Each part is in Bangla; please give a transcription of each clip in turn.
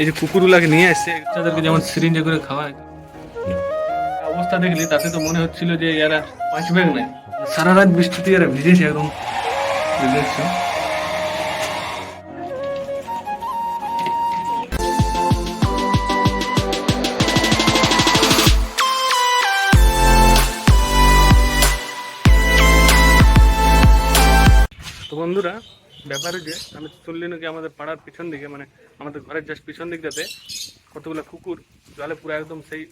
এই যে কুকুরগুলাকে নিয়ে আসছে। তাদেরকে যেমন সিরিঞ্জে করে খাওয়ায়। অবস্থা দেখলি তাতে তো মনে হচ্ছিল যে এরা বাঁচবে না সারা রাত বৃষ্টিতে এরা ভিজেছে একদম। দেখছ তো বন্ধুরা ব্যাপারে যে আমি শুনলি নাকি আমাদের পাড়ার পিছন দিকে মানে আমাদের ঘরের জাস্ট পিছন দিকটাতে কতগুলো কুকুর জলে পুরো একদম সেই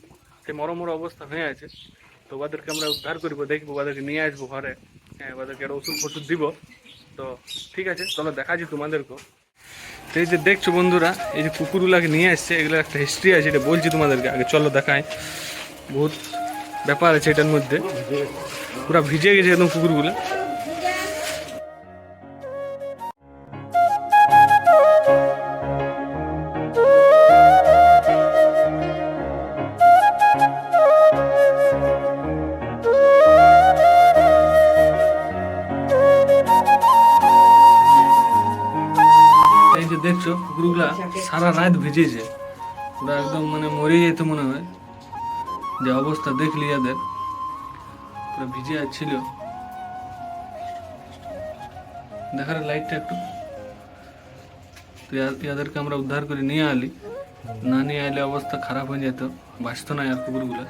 সেই মরো মরো অবস্থা হয়ে আছে, তো ওদেরকে আমরা উদ্ধার করব, দেখব, ওদেরকে নিয়ে আসব ঘরে হ্যাঁ ওদেরকে একটা ওষুধ ফষুধ দিব, তো ঠিক আছে, চলো দেখাচ্ছি তোমাদেরকেও। তো এই যে দেখছ বন্ধুরা, এই যে কুকুরগুলাকে নিয়ে আসছে এগুলো একটা হিস্ট্রি আছে, এটা বলছি তোমাদেরকে, আগে চলো দেখাই। বহুত ব্যাপার আছে এটার মধ্যে, পুরো ভিজে গেছে একদম কুকুরগুলো। কুকুরগুলা সারা রাত ভিজেছে। ওরা একদম মানে মরে যেত মনে হয়। যে অবস্থা দেখলি এদের। পুরো ভিজে ছিল দেখার লাইটটা একটু। তো ইয়া- ইয়াদেরকে আমরা উদ্ধার করে নিয়ে আলি। না নিয়ে আইলে অবস্থা খারাপ হয়ে যেত। বাঁচতো না আর কুকুরগুলো।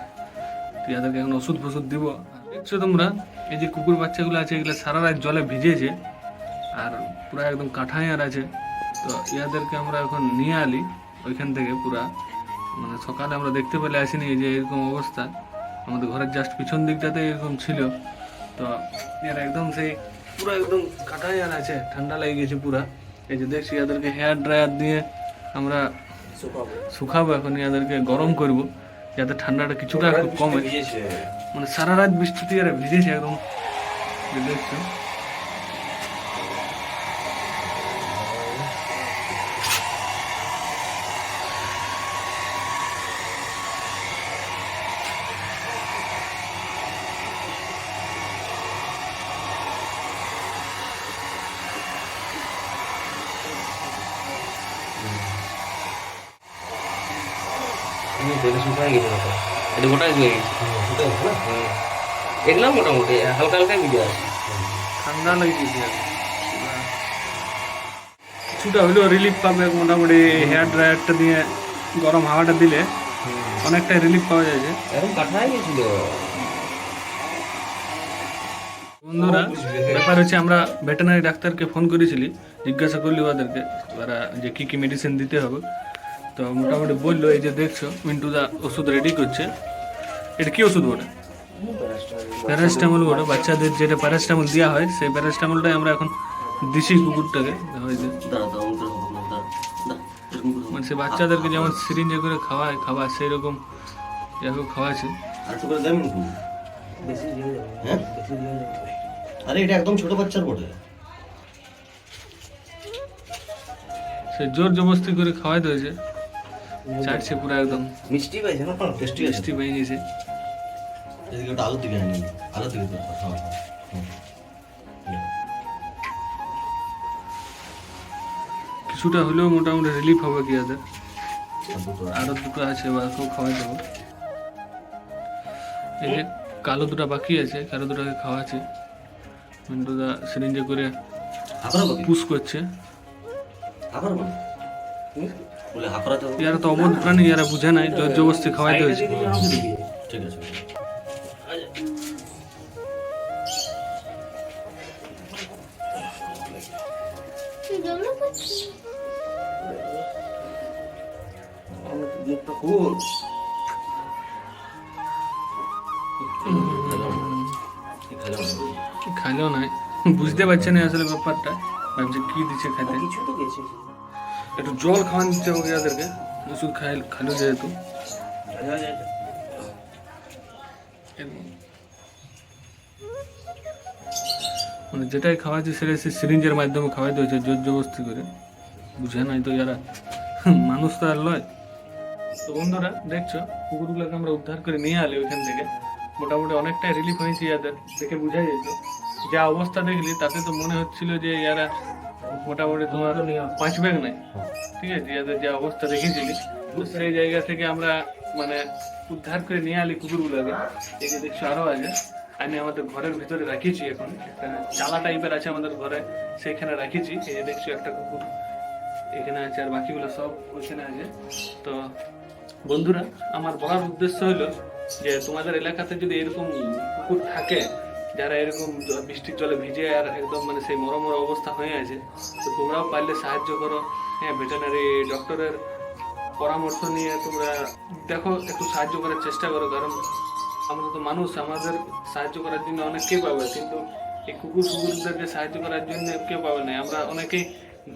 তো ইয়াদেরকে এখন ওষুধ ফষুধ দিব। দেখছ তোমরা, এই যে কুকুর বাচ্চাগুলো আছে, এগুলো সারা রাত জলে ভিজেছে। আর পুরো একদম কাঠায় আর আছে। তো ইয়াদেরকে আমরা এখন নিয়ে আলি ওইখান থেকে পুরা। মানে সকালে আমরা দেখতে পেলে আসিনি যে এরকম অবস্থা। আমাদের ঘরের জাস্ট পিছন দিকটাতে এরকম ছিল। তো এর একদম সেই পুরো একদম কাঠায় আর আছে ঠান্ডা লেগে গেছে পুরা। এই যে দেখছি এদেরকে হেয়ার ড্রায়ার দিয়ে আমরা শুকাবো। এখন এদেরকে গরম করব। যাতে ঠান্ডাটা কিছুটা একটু কমে। মানে সারা রাত বৃষ্টিতে এরা ভিজেছে একদম। এই দেখছ শুকায় গেছে ওটা এটা গোটাই শুয়ে গেছে। দেখলাম মোটামুটি হালকা হালকা ভিজে আছে। ঠান্ডা লাগছে কিছুটা হলেও রিলিফ পাবে মোটামুটি হেয়ার ড্রায়ারটা দিয়ে গরম হাওয়াটা দিলে অনেকটাই রিলিফ পাওয়া যায় কাঠায় গেছিল। বন্ধুরা ব্যাপার হচ্ছে আমরা ভেটেনারি ডাক্তারকে ফোন করেছিলি জিজ্ঞাসা করলি ওদেরকে ওরা যে কি কি মেডিসিন দিতে হবে। তো মোটামুটি বলল এই যে দেখছ মিন্টু দা ওষুধ রেডি করছে। এটা কি ওষুধ ওটা প্যারাসিটামল ওটা বাচ্চাদের যেটা প্যারাসিটামল দেওয়া হয় সেই প্যারাসিটামলটাই আমরা এখন দিছি কুকুরটাকে। এরকম। মানে সে বাচ্চাদেরকে যেমন সিরিঞ্জে করে খাওয়ায় খাবার সেই রকম এভাবে খাওয়াচ্ছে আর এটা একদম ছোট বাচ্চার বটে। সে জোর জবস্তি করে খাওয়াই দিয়েছে। চাটছে পুরো একদম। মিষ্টি পাইছে না? টেস্টি মিষ্টি পেয়ে গেছে এদিকে ওটা আলুর দিকে আনি। হ্যাঁ হুম। হুম। কিছুটা হলেও মোটামুটি রিলিফ হবে কি ওদের। আর দুটো আছে। ওকেও খাওয়াই দেবো। এই যে কালো দুটো বাকি আছে কালো দুটোকে খাওয়াচ্ছে। মিন্টুদা সিরিঞ্জে করে আবার পুশ করছে। আবার ইয়ারা তো অবধ প্রাণী ইয়ারা বুঝে নাই জোর জবস্তি খাওয়াইতে হয়েছে। ঠিক আছে। খাইলেও নাই? বুঝতে পারছে না আসলে ব্যাপারটা। ভাবছে কি দিচ্ছে খাইতে। কিছু তো গেছে। একটু জল খাওয়ান দিতে হবে ইয়াদেরকে ওষুধ খাই খাইলো যেহেতু। মানে যেটাই খাওয়াচ্ছে সেটা সে সিরিঞ্জের মাধ্যমে খাওয়াইতে হয়েছে জোর জবস্তি করে। বুঝে নাই তো যারা মানুষ তো আর লয়। তো বন্ধুরা, দেখছ, কুকুরগুলোকে আমরা উদ্ধার করে নিয়ে আলি ওইখান থেকে। মোটামুটি অনেকটাই রিলিফ হয়েছে ইয়াদের দেখে বোঝা যেত যা অবস্থা দেখলি, তাতে তো মনে হচ্ছিল যে ইয়ারা মোটামুটি তোমার পাঁচ ব্যাগ নাই ঠিক আছে যাদের যে অবস্থা দেখেছিলি সেই জায়গা থেকে আমরা মানে উদ্ধার করে নিয়ে আলি কুকুরগুলোকে। এই দেখছ আরও আছে আমি আমাদের ঘরের ভিতরে রাখিছি এখন। একটা চালা টাইপের আছে আমাদের ঘরে, সেইখানে রাখিছি। এই যে দেখছ একটা কুকুর। এখানে আছে আর বাকিগুলো সব ওইখানে আছে। তো বন্ধুরা, আমার বলার উদ্দেশ্য হলো যে তোমাদের এলাকাতে যদি এরকম কুকুর থাকে যারা এরকম বৃষ্টির জলে ভিজে আর একদম মানে সেই মরমর অবস্থা হয়ে আছে, তো তোমরাও পারলে সাহায্য করো। হ্যাঁ ভেটেনারি ডক্টরের পরামর্শ নিয়ে তোমরা দেখো, একটু সাহায্য করার চেষ্টা করো, কারণ আমরা তো মানুষ, আমাদের সাহায্য করার জন্য অনেকেই পাবে, কিন্তু এই কুকুর কুকুরদেরকে সাহায্য করার জন্য কেউ পাবে না। আমরা অনেকেই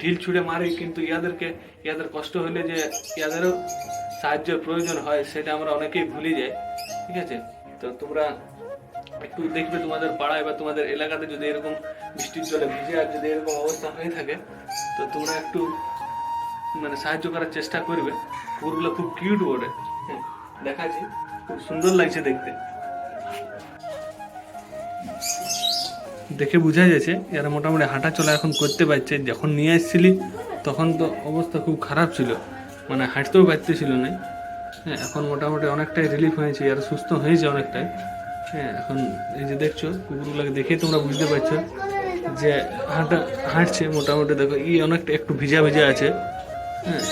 ঢিল ছুঁড়ে মারি, কিন্তু ইয়াদেরকে, ইয়াদের কষ্ট হলে যে ইয়াদেরও সাহায্যের প্রয়োজন হয়, সেটা আমরা অনেকেই ভুলে যাই, ঠিক আছে? তো তোমরা একটু দেখবে তোমাদের পাড়ায় বা তোমাদের এলাকাতে যদি এরকম বৃষ্টির জলে ভিজে আর যদি এরকম অবস্থা হয়ে থাকে তো তোমরা একটু মানে সাহায্য করার চেষ্টা করবে। কুকুরগুলো খুব কিউট ওরে হ্যাঁ, দেখাচ্ছি। খুব সুন্দর লাগছে দেখতে। দেখে বোঝা যাচ্ছে এরা মোটামুটি হাঁটা চলা এখন করতে পারছে। যখন নিয়ে এসেছিলি তখন তো অবস্থা খুব খারাপ ছিল। মানে হাঁটতেও পারতেছিল না। হ্যাঁ এখন মোটামুটি অনেকটাই রিলিফ হয়েছে। আর সুস্থ হয়েছে অনেকটাই। হ্যাঁ এখন এই যে দেখছ, কুকুরগুলোকে দেখে তোমরা বুঝতে পারছ যে হাঁটা, হাঁটছে মোটামুটি। দেখো, ই অনেকটা একটু ভিজা ভিজা আছে। হ্যাঁ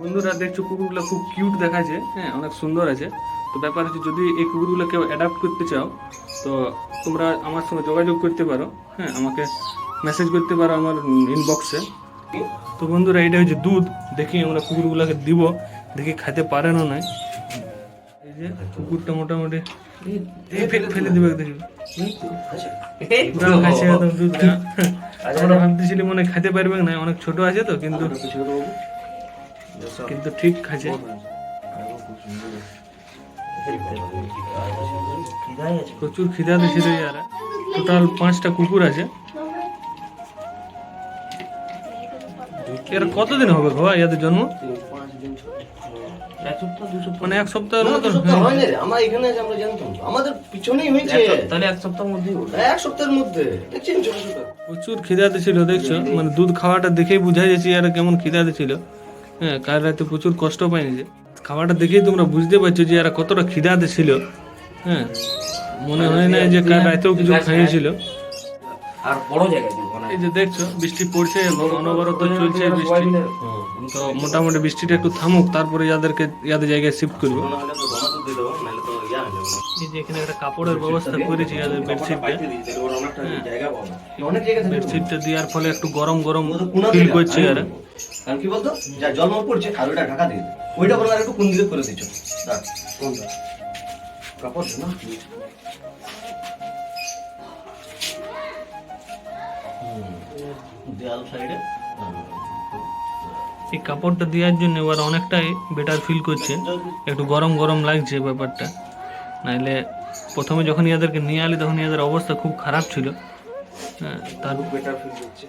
বন্ধুরা, দেখছ, কুকুরগুলো খুব কিউট দেখাচ্ছে। হ্যাঁ অনেক সুন্দর আছে। তো ব্যাপার হচ্ছে, যদি এই কুকুরগুলো কেউ অ্যাডাপ্ট করতে চাও, তো তোমরা আমার সঙ্গে যোগাযোগ করতে পারো। হ্যাঁ আমাকে মেসেজ করতে পারো আমার ইনবক্সে তো বন্ধুরা, এটা হচ্ছে দুধ। দেখি আমরা কুকুরগুলোকে দিব। দেখি খেতে পারে না এই যে কুকুরটা মোটামুটি ফেলে ফেলে দিবে দেখি খাচ্ছে একদম দুধটা আমরা ভাবতেছিলি মনে হয় খেতে পারবে না অনেক ছোট আছে তো কিন্তু কিন্তু ঠিক খাচ্ছে প্রচুর খিদা ইয়ারা। টোটাল পাঁচটা কুকুর আছে। এর কতদিন হবে বাবা ইয়াদের জন্ম? মানে এক সপ্তাহের মতো? হয়। রে, আমরা এখানে আমরা জানতাম আমাদের পিছনেই হয়েছে। তাহলে এক সপ্তাহের মধ্যেই এক সপ্তাহের মধ্যে। দেখছেন ছোট ছোট। প্রচুর খিদাতে ছিল দেখছ? মানে দুধ খাওয়াটা দেখেই বোঝা যাচ্ছে আর কেমন খিদাতে ছিল। হ্যাঁ কাল রাতে প্রচুর কষ্ট পায়নি যে। খাওয়াটা দেখেই তোমরা বুঝতে পারছ যে এরা কতটা খিদাতে ছিল। হ্যাঁ মনে হয় না যে কাল রাতেও কিছু খাইয়েছিল। আর বড় জায়গায় মানে এই যে দেখছ বৃষ্টি পড়ছে এবং অনবরত চলছে বৃষ্টি। তো মোটামুটি বৃষ্টিটা একটু থামুক তারপরে ইয়াদেরকে ইয়াদের জায়গায় শিফট করব। ইয়া হয়ে। এই যে এখানে একটা কাপড়ের ব্যবস্থা করেছি ইয়াদের বেডশিটটা বেডশিটটা দেওয়ার ফলে একটু গরম গরম ফিল করছে। কারণ কি বলতো? যা জল মল পড়ছে আর ওইটা ঢাকা দিয়ে ওইটা বলে আর একটু কোন দিকে করে দিচ্ছ কাপড় না? দেয়াল সাইডে। এই কাপড়টা দেওয়ার জন্য এবার অনেকটাই বেটার ফিল করছে। একটু গরম গরম লাগছে ব্যাপারটা। নাইলে প্রথমে যখন ইয়াদেরকে নিয়ে আলি তখন ইয়াদের অবস্থা খুব খারাপ ছিল। হ্যাঁ তার বেটার ফিল হচ্ছে